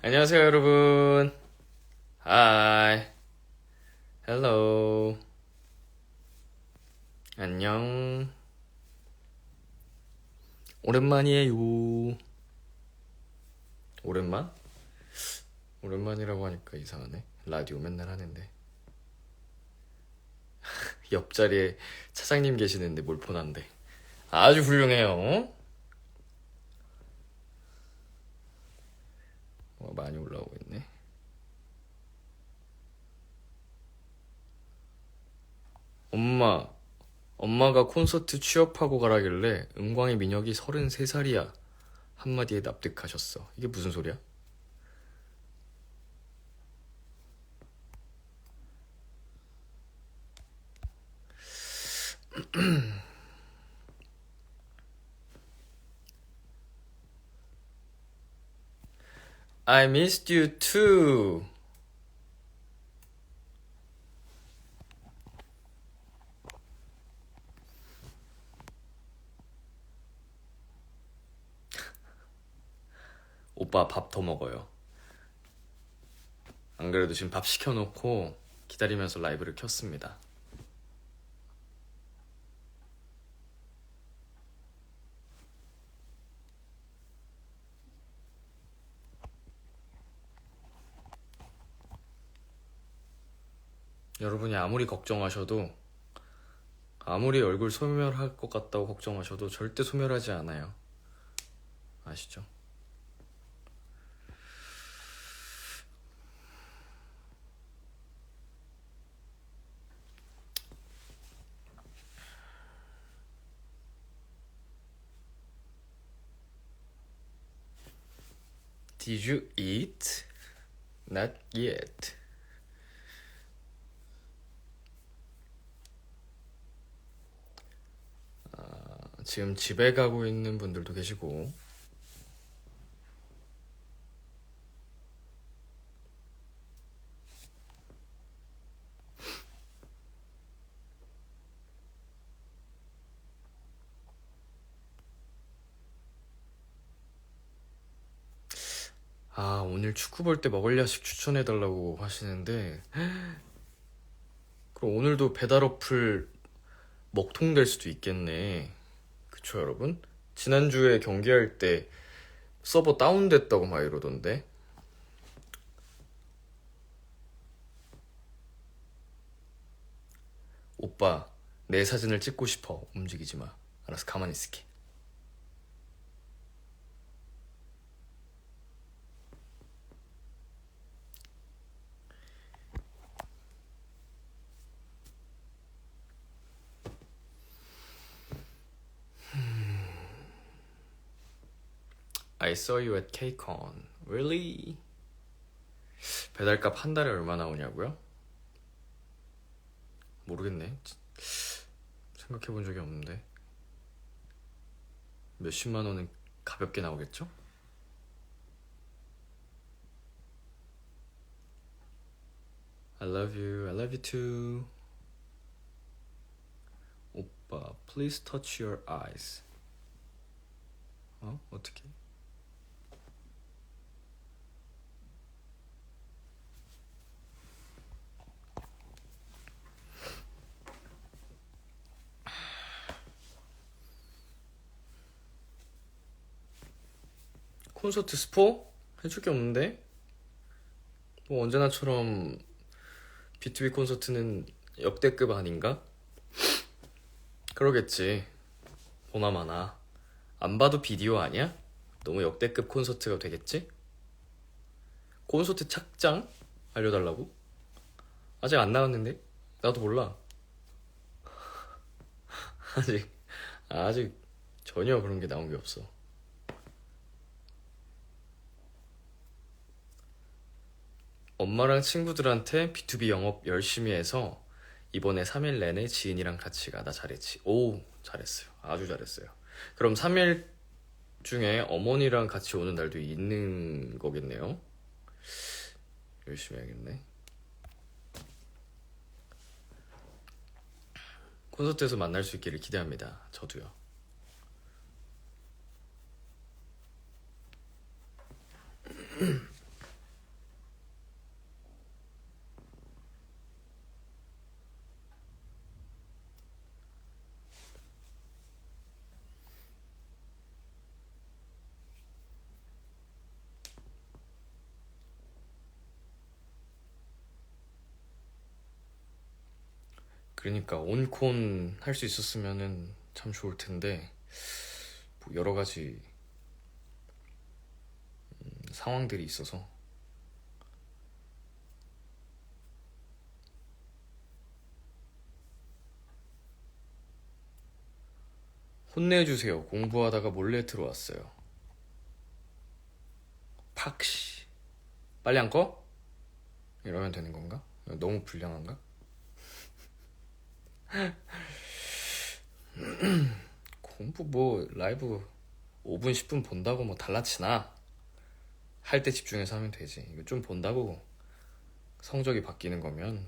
안녕하세요, 여러분. Hi. Hello. 안녕. 오랜만이에요. 오랜만? 오랜만이라고 하니까 이상하네. 라디오 맨날 하는데. 옆자리에 차장님 계시는데 뭘 보난데. 아주 훌륭해요. 많이 올라오고 있네. 엄마, 엄마가 콘서트 취업하고 가라길래 은광이 민혁이 33살이야. 한마디에 납득하셨어. 이게 무슨 소리야? I missed you too. 오빠 밥 더 먹어요. 안 그래도 지금 밥 시켜놓고 기다리면서 라이브를 켰습니다. 여러분이 아무리 걱정하셔도 아무리 얼굴 소멸할 것 같다고 걱정하셔도 절대 소멸하지 않아요. 아시죠? Did you eat? Not yet. 지금 집에 가고 있는 분들도 계시고, 아, 오늘 축구 볼 때 먹을 야식 추천해달라고 하시는데, 그럼 오늘도 배달 어플 먹통 될 수도 있겠네. 그쵸, 여러분? 지난주에 경기할 때 서버 다운됐다고 막 이러던데. 오빠, 내 사진을 찍고 싶어. 움직이지 마. 알아서 가만히 있을게. I saw you at KCON. Really? 배달값 한 달에 얼마 나 오냐고요? 모르겠네. 생각해 본 적이 없는데. 몇십만 원은 가볍게 나오겠죠? I love you. I love you too. 오빠, please touch your eyes. 어? 어떻게? 콘서트 스포? 해줄 게 없는데? 뭐 언제나처럼 B2B 콘서트는 역대급 아닌가? 그러겠지. 보나마나. 안 봐도 비디오 아니야? 너무 역대급 콘서트가 되겠지? 콘서트 착장? 알려달라고? 아직 안 나왔는데? 나도 몰라. 아직, 아직 전혀 그런 게 나온 게 없어. 엄마랑 친구들한테 B2B 영업 열심히 해서 이번에 3일 내내 지인이랑 같이 가다 잘했지. 오, 잘했어요. 아주 잘했어요. 그럼 3일 중에 어머니랑 같이 오는 날도 있는 거겠네요. 열심히 해야겠네. 콘서트에서 만날 수 있기를 기대합니다. 저도요. 그러니까 온콘 할 수 있었으면은 참 좋을 텐데 뭐 여러 가지 음, 상황들이 있어서 혼내주세요. 공부하다가 몰래 들어왔어요. 팍씨. 빨리 안 꺼? 이러면 되는 건가? 너무 불량한가? 공부 뭐 라이브 5분 10분 본다고 뭐 달라치나? 할 때 집중해서 하면 되지. 이거 좀 본다고 성적이 바뀌는 거면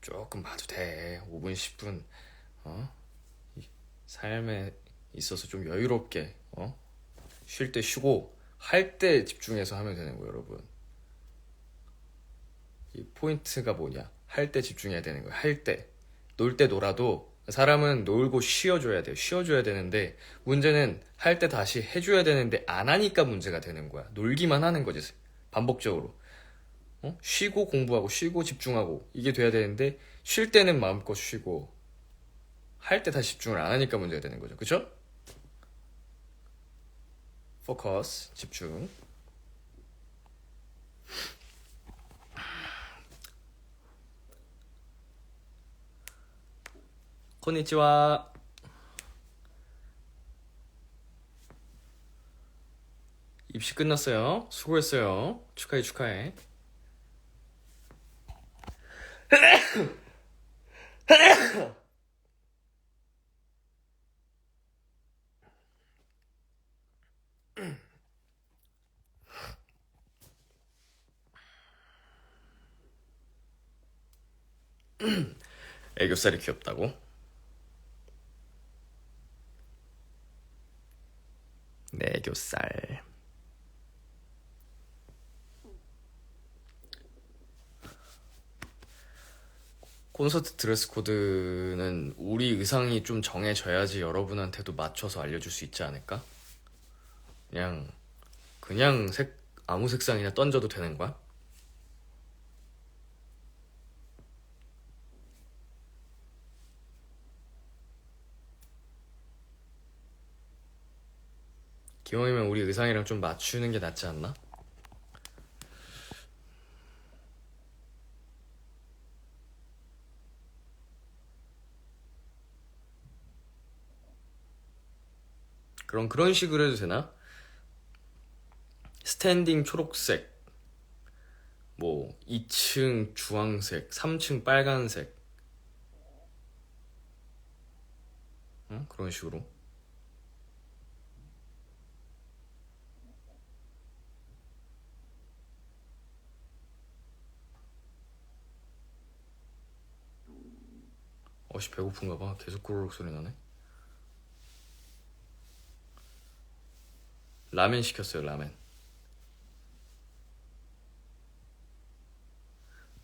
조금 봐도 돼. 5분 10분 어? 이 삶에 있어서 좀 여유롭게 어? 쉴 때 쉬고 할 때 집중해서 하면 되는 거예요, 여러분. 이 포인트가 뭐냐? 할 때 집중해야 되는 거예요. 할 때. 놀 때 놀아도 사람은 놀고 쉬어줘야 돼요. 쉬어줘야 되는데 문제는 할 때 다시 해줘야 되는데 안 하니까 문제가 되는 거야. 놀기만 하는 거지. 반복적으로. 어? 쉬고 공부하고 쉬고 집중하고 이게 돼야 되는데 쉴 때는 마음껏 쉬고 할 때 다시 집중을 안 하니까 문제가 되는 거죠. 그쵸? 포커스, 집중. Konnichiwa. 입시 끝났어요. 수고했어요. 축하해, 축하해. 애교살이 귀엽다고? 내 애교살. 콘서트 드레스 코드는 우리 의상이 좀 정해져야지 여러분한테도 맞춰서 알려줄 수 있지 않을까? 그냥 그냥 색 아무 색상이나 던져도 되는 거야? 기왕이면 우리 의상이랑 좀 맞추는 게 낫지 않나? 그럼 그런 식으로 해도 되나? 스탠딩 초록색, 뭐 2층 주황색, 3층 빨간색, 응? 그런 식으로. 어씨 배고픈가 봐. 계속 꾸르륵 소리 나네. 라멘 시켰어요, 라멘.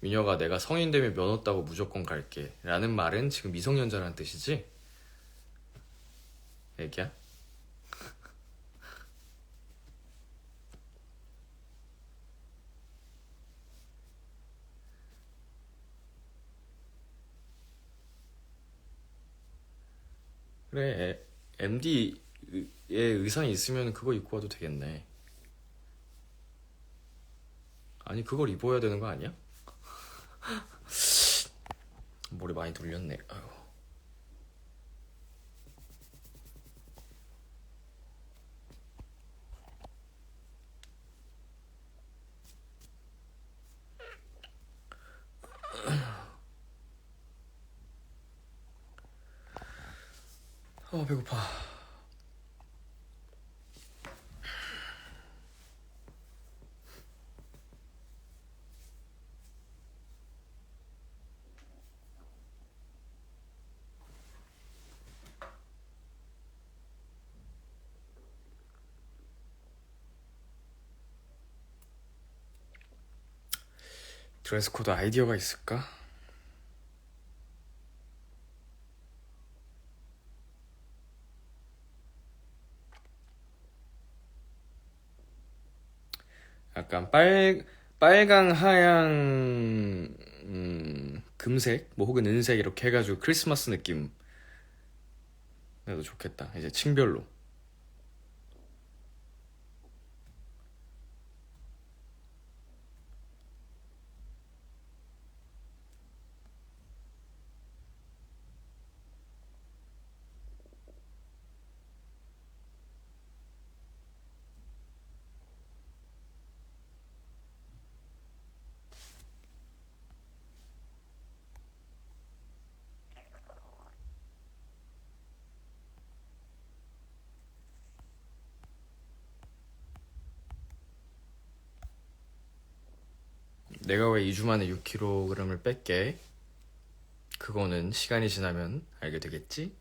미녀가 내가 성인 되면 면허 따고 무조건 갈게. 라는 말은 지금 미성년자라는 뜻이지? 애기야? 그래, MD의 의상이 있으면 그거 입고 와도 되겠네. 아니, 그걸 입어야 되는 거 아니야? 머리 많이 돌렸네. 아유. 아, 배고파. 드레스 코드 아이디어가 있을까? 약간 빨 빨강, 하양, 음, 금색, 뭐 혹은 은색 이렇게 해가지고 크리스마스 느낌 내도 좋겠다. 이제 층별로. 내가 왜 2주 만에 6kg을 뺐게? 그거는 시간이 지나면 알게 되겠지?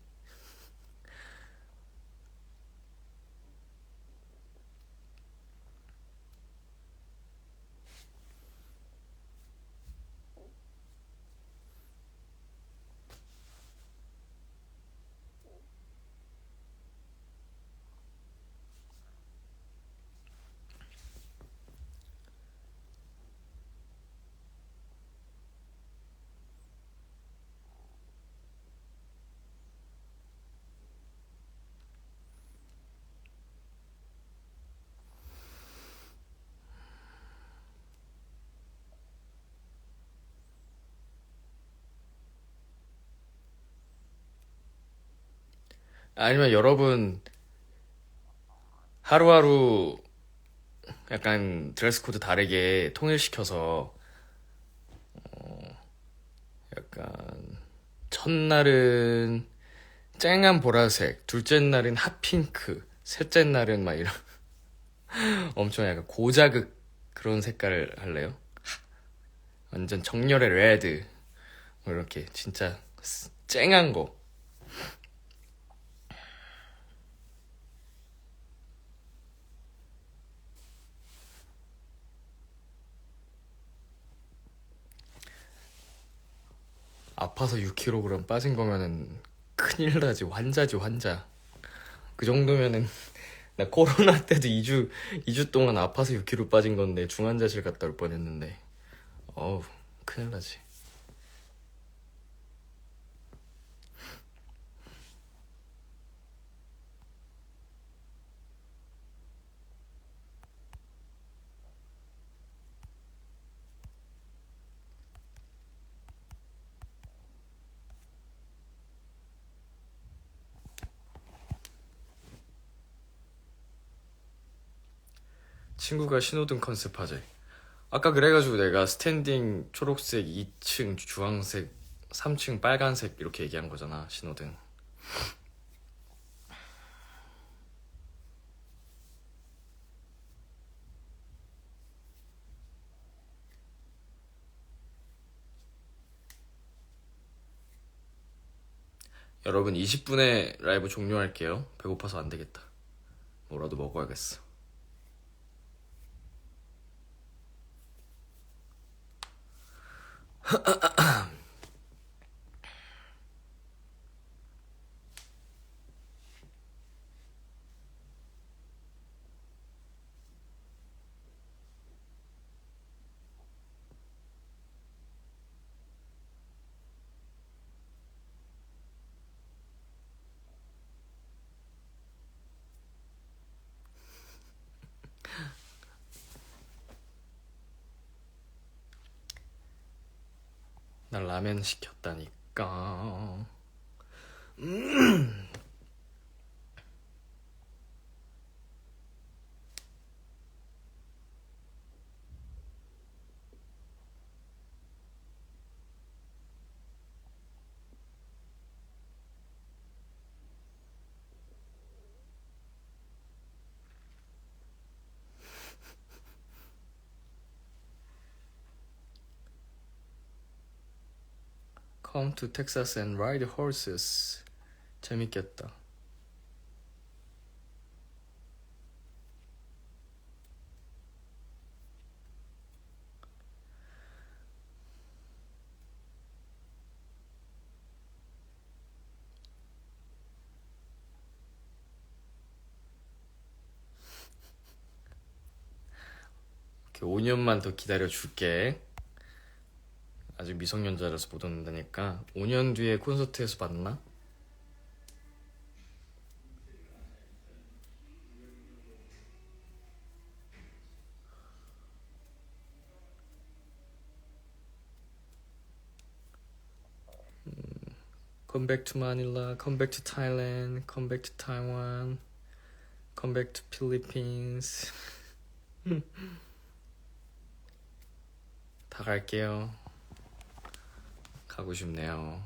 아니면 여러분 하루하루 약간 드레스 코드 다르게 통일시켜서 어, 약간 첫날은 쨍한 보라색, 둘째 날은 핫핑크, 셋째 날은 막 이런 엄청 약간 고자극 그런 색깔을 할래요? 완전 정열의 레드 뭐 이렇게 진짜 쨍한 거 아파서 6kg 빠진 거면은 큰일 나지. 환자지 환자. 그 정도면은 나 코로나 때도 2주 2주 동안 아파서 6kg 빠진 건데 중환자실 갔다 올 뻔했는데. 어우 큰일 나지 친구가 신호등 컨셉 하재 아까 그래가지고 내가 스탠딩 초록색 2층 주황색 3층 빨간색 이렇게 얘기한 거잖아 신호등. 여러분 20분에 라이브 종료할게요. 배고파서 안 되겠다. 뭐라도 먹어야겠어 uh, uh. 난 라면 시켰다니까. Come to Texas and ride horses. 재밌겠다. 이렇게 5년만 더 기다려 줄게. 아직 미성년자라서 못 온다니까 5년 뒤에 콘서트에서 Manila, come back to Thailand, come back to Taiwan, come back to Philippines. 다 갈게요. 가고 싶네요.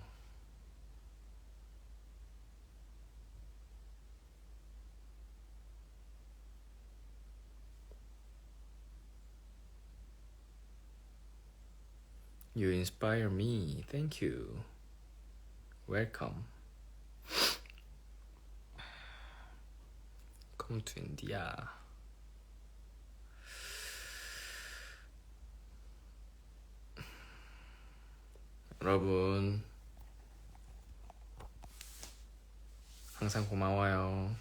You inspire me. Thank you. Welcome. Come to India. 여러분, 항상 고마워요.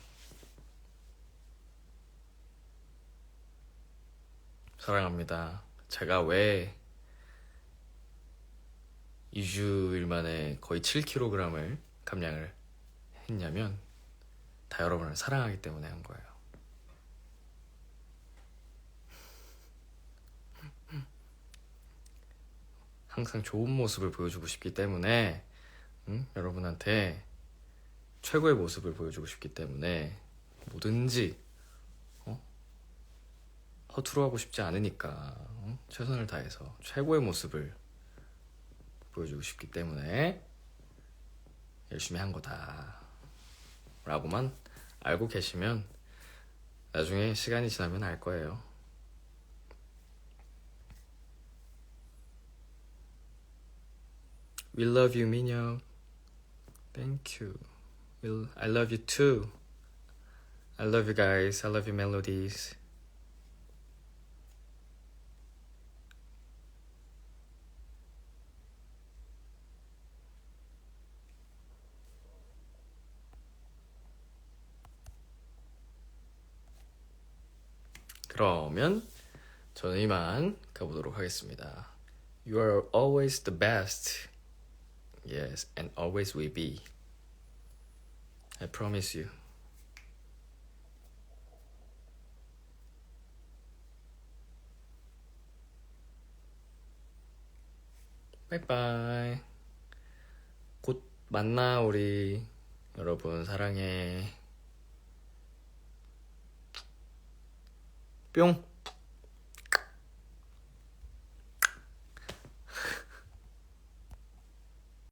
사랑합니다. 제가 왜 2주일 만에 거의 7kg을 감량을 했냐면 다 여러분을 사랑하기 때문에 한 거예요. 항상 좋은 모습을 보여주고 싶기 때문에 응? 여러분한테 최고의 모습을 보여주고 싶기 때문에 뭐든지 어? 허투루하고 싶지 않으니까 어? 최선을 다해서 최고의 모습을 보여주고 싶기 때문에 열심히 한 거다. 라고만 알고 계시면 나중에 시간이 지나면 알 거예요. We love you, 민혁. Thank you. We'll, I love you too. I love you guys. I love you, melodies. 그러면 저는 이만 가보도록 하겠습니다. You are always the best. Yes, and always will be. I promise you. 바이바이. 곧 만나, 우리. 여러분, 사랑해. 뿅!